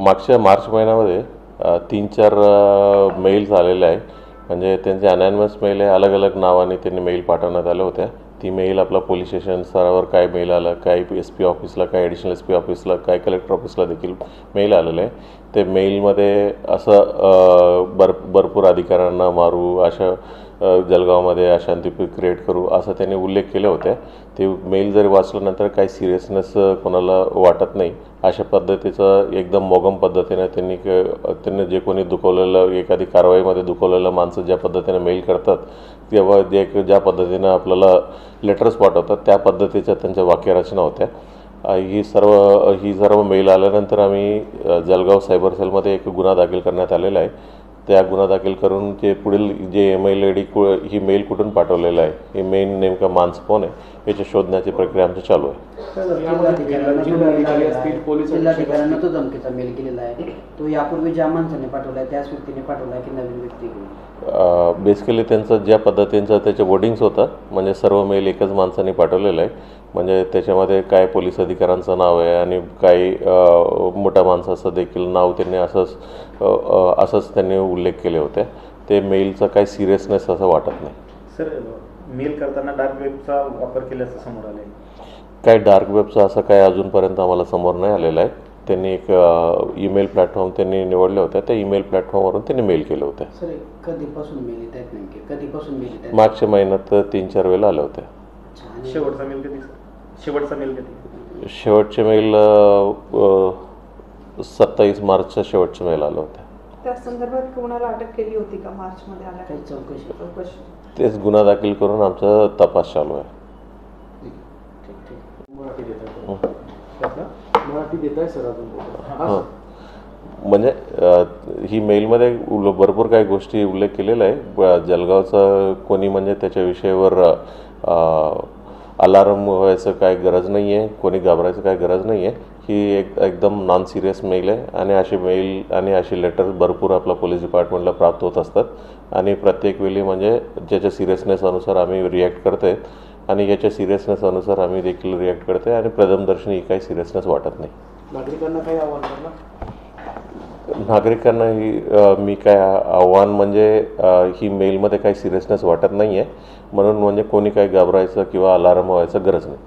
मागच्या मार्च महिन्यामध्ये तीन चार मेल्स आलेले आहे म्हणजे त्यांचे अनॅनमस मेल आहे अलग अलग नावाने त्यांनी मेल पाठवण्यात आल्या होत्या. ती मेल आपला पोलीस स्टेशन स्तरावर काय मेल आलं काय एस पी ऑफिसला काय ॲडिशनल एस पी ऑफिसला काय कलेक्टर ऑफिसला देखील मेल आलेलं आहे ते मेलमध्ये असं भर भरपूर अधिकाऱ्यांना मारू अशा जळगावमध्ये अशांती क्रिएट करू असं त्यांनी उल्लेख केले होते. ते मेल जरी वाचल्यानंतर काही सिरियसनेस कोणाला वाटत नाही अशा पद्धतीचं एकदम मोगम पद्धतीने त्यांनी त्यांनी जे कोणी दुखवलेलं एखादी कारवाईमध्ये दुखवलेलं माणसं ज्या पद्धतीने मेल करतात तेव्हा जे ज्या पद्धतीनं आपल्याला लेटर्स पाठवतात त्या पद्धतीच्या त्यांच्या वाक्यरचना होत्या. ही सर्व ही सर्व मेल आल्यानंतर आम्ही जलगाव जळगाव सायबर सेलमध्ये एक गुन्हा दाखल करण्यात आलेला आहे. त्या गुन्हा दाखल करून ते पुढील जे मेल आय डी कु ही मेल कुठून पाठवलेलं आहे हे मेन नेमका माणसं कोण आहे याची शोधण्याची प्रक्रिया आमची चालू आहे. जिल्हाधिकाऱ्यांना जो मेल जिल्हाधिकारी केलेला असतील, आहे, पोलीस जिल्हाधिकाऱ्यांना तो धमकीचा मेल केलेला आहे. तो यापूर्वी ज्या माणसाने पाठवलाय त्याच व्यक्तीने पाठवलाय की नवीन व्यक्ती घेऊन? बेसिकली त्यांचं ज्या पद्धतीचं त्याचे वोर्डिंग्स होतं म्हणजे सर्व मेल एकच माणसाने पाठवलेलं आहे. म्हणजे त्याच्यामध्ये काय पोलीस अधिकाऱ्यांचं नाव आहे आणि काही मोठ्या माणसाचं देखील नाव त्यांनी असंच असंच त्यांनी उल्लेख केले होते. ते मेलचं काही सिरियसनेस असं वाटत नाही. सर मेल करताना डार्क वेबचा वापर केल्याचं समोर आले काय डार्क वेबचं असं काय अजूनपर्यंत आम्हाला समोर नाही आलेलं आहे. त्यांनी एक ईमेल प्लॅटफॉर्म त्यांनी निवडले होते. त्या ईमेल प्लॅटफॉर्मवरून त्यांनी मेल केले होते. सर कधीपासून मेल येत आहेत नेमके? कधीपासून मेल मागच्या महिन्यात तीन चार वेळेला आले होते. शेवटचा मेल कधी शेवटचा मेल कधी? शेवटचे मेल सत्तावीस मार्चच्या शेवटचे मेल आले होते त्या संदर्भात कोणाला अटक केली होती का मार्चमध्ये आल्या? काही चौकशी. चौकशी. तेच गुन्हा दाखल करून आमचा तपास चालू आहे. हं. हा, हं. म्हणजे ही मेलमध्ये उल- भरपूर काही गोष्टी उल्लेख केलेला आहे जळगावचं कोणी म्हणजे त्याच्या विषयावर अलार्म व्हायचं काय गरज नाही आहे कोणी घाबरायचं काय गरज नाही आहे ही एक एकदम नॉन सिरियस मेल आहे आणि अशी मेल आणि अशी लेटर भरपूर आपल्या पोलीस डिपार्टमेंटला प्राप्त होत असतात. आणि प्रत्येक वेळी म्हणजे ज्याच्या सिरियसनेस अनुसार आम्ही रिॲक्ट करते आणि याच्या सिरियसनेस अनुसार आम्ही देखील रिॲक्ट करते आणि प्रथमदर्शनी काही सिरियसनेस वाटत नाही. नागरिकांना काही आव्हान करणार? नागरिकांना ही मी काय आव्हान म्हणजे ही मेलमध्ये काही सिरियसनेस वाटत नाही आहे म्हणून म्हणजे कोणी काही घाबरायचं किंवा अलार्म व्हायचं गरज नाही.